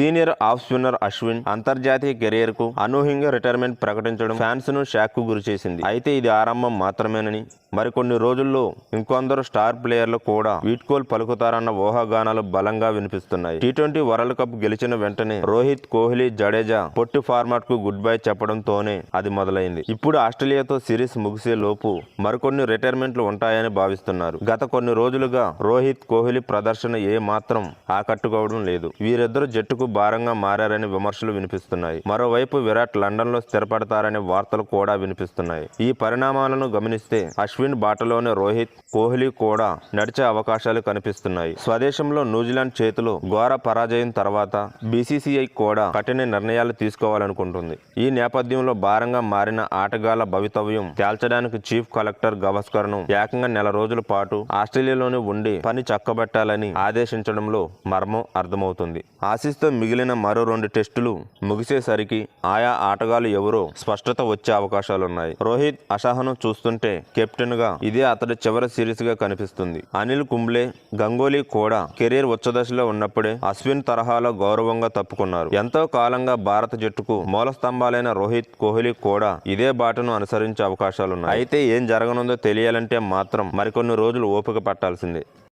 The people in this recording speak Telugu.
సీనియర్ ఆఫ్ స్పిన్నర్ అశ్విన్ అంతర్జాతీయ కెరీర్కు అనూహ్యంగా రిటైర్మెంట్ ప్రకటించడం ఫ్యాన్స్ను షాక్కు గురి చేసింది. అయితే ఇది ఆరంభం మాత్రమేనని మరికొన్ని రోజుల్లో ఇంకొందరు స్టార్ ప్లేయర్లు కూడా వీట్కోల్ పలుకుతారన్న ఊహాగానాలు బలంగా వినిపిస్తున్నాయి. టీ ట్వంటీ వరల్డ్ కప్ గెలిచిన వెంటనే రోహిత్ కోహ్లీ జడేజా పొట్టి ఫార్మాట్కు గుడ్ బై చెప్పడంతోనే అది మొదలైంది. ఇప్పుడు ఆస్ట్రేలియాతో సిరీస్ ముగిసే లోపు మరికొన్ని రిటైర్మెంట్లు ఉంటాయని భావిస్తున్నారు. గత కొన్ని రోజులుగా రోహిత్ కోహ్లీ ప్రదర్శన ఏ మాత్రం ఆకట్టుకోవడం లేదు. వీరిద్దరు జట్టుకు భారంగా మారని విమర్శలు వినిపిస్తున్నాయి. మరోవైపు విరాట్ లండన్లో స్థిరపడతారనే వార్తలు కూడా వినిపిస్తున్నాయి. ఈ పరిణామాలను గమనిస్తే అశ్విన్ బాటలోనే రోహిత్ కోహ్లీ కూడా నడిచే అవకాశాలు కనిపిస్తున్నాయి. స్వదేశంలో న్యూజిలాండ్ చేతులు ఘోర పరాజయం తర్వాత బీసీసీఐ కూడా కఠిన నిర్ణయాలు తీసుకోవాలనుకుంటుంది. ఈ నేపథ్యంలో భారంగా మారిన ఆటగాళ్ళ భవితవ్యం తేల్చడానికి చీఫ్ కలెక్టర్ గవస్కర్ను ఏకంగా నెల రోజుల పాటు ఆస్ట్రేలియాలోనే ఉండి పని చక్కబెట్టాలని ఆదేశించడంలో మర్మం అర్థమవుతుంది. ఆశిస్తో మిగిలిన మరో రెండు టెస్టులు ముగిసేసరికి ఆయా ఆటగాళ్ళు ఎవరో స్పష్టత వచ్చే అవకాశాలున్నాయి. రోహిత్ అసహనం చూస్తుంటే కెప్టెన్గా ఇదే అతడి చివరి సిరీస్గా కనిపిస్తుంది. అనిల్ కుంబ్లే గంగోలీ కూడా కెరీర్ ఉచ్చదశలో ఉన్నప్పుడే అశ్విన్ తరహాలో గౌరవంగా తప్పుకున్నారు. ఎంతో కాలంగా భారత జట్టుకు మూల స్తంభాలైన రోహిత్ కోహ్లీ కూడా ఇదే బాటను అనుసరించే అవకాశాలున్నాయి. అయితే ఏం జరగనుందో తెలియాలంటే మాత్రం మరికొన్ని రోజులు ఓపిక పట్టాల్సిందే.